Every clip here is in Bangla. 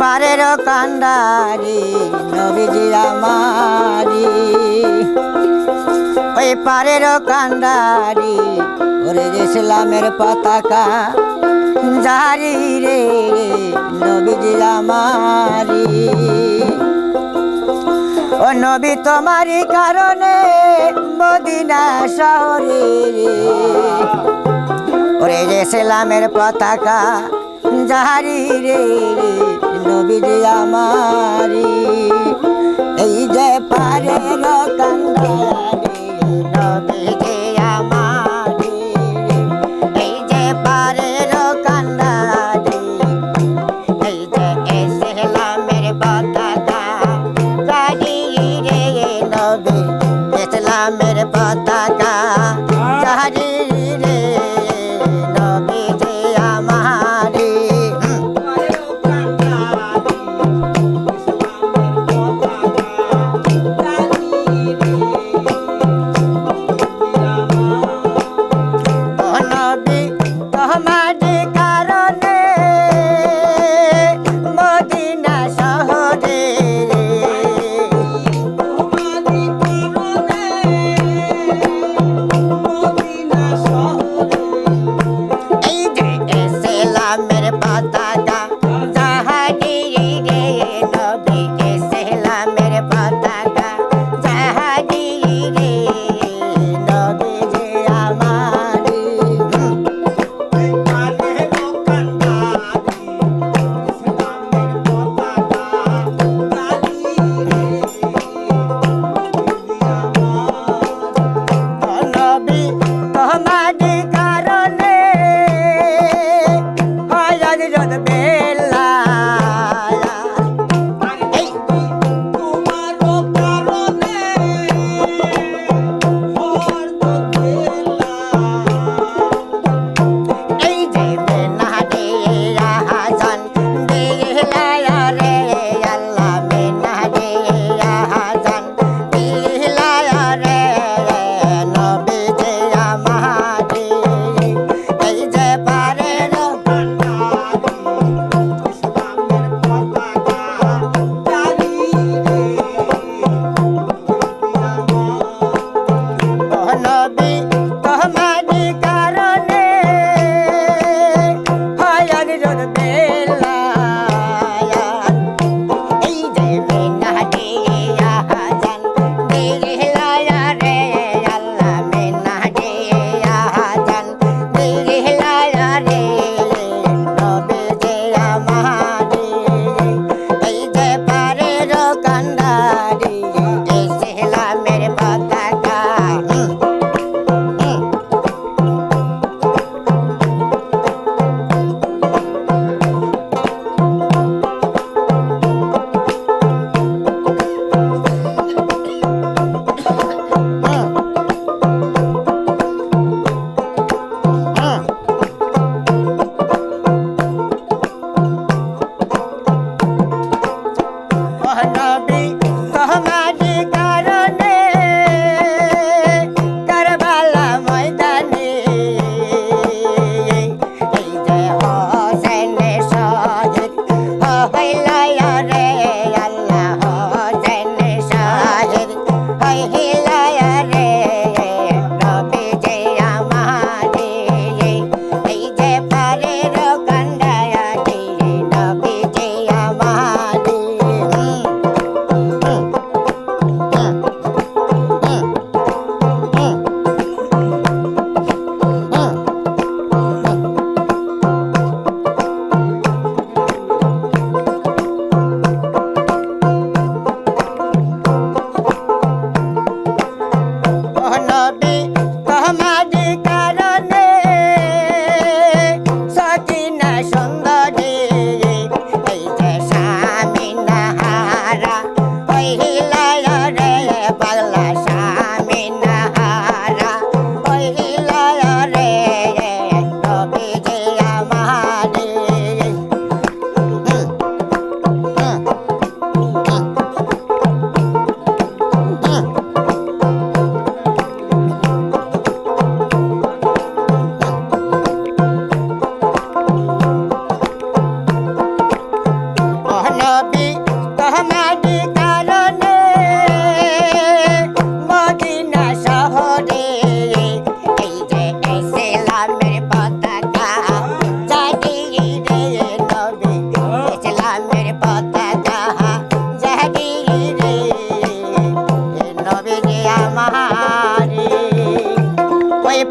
পারের কান্ডারি নবীজি আমারি। ওই পারের কান্ডারি, ওরে ইসলামের পতাকা, জারি রে নবীজি আমারি। ও নবী, তোমারই কারণে মদিনা শহরে ওরে ইসলামের পতাকা, জারি রে আমারি এই যে পারের কান্দারি নবীজি আমারি। এই যে পারের কান্দারি এই যে ইসলামের পতাকা। জারি রে নবী ইসলামের পতাকা। জারি pecado. ನನಗೆ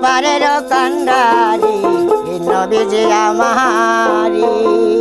পারের কান্ডারি নবীজি আমারি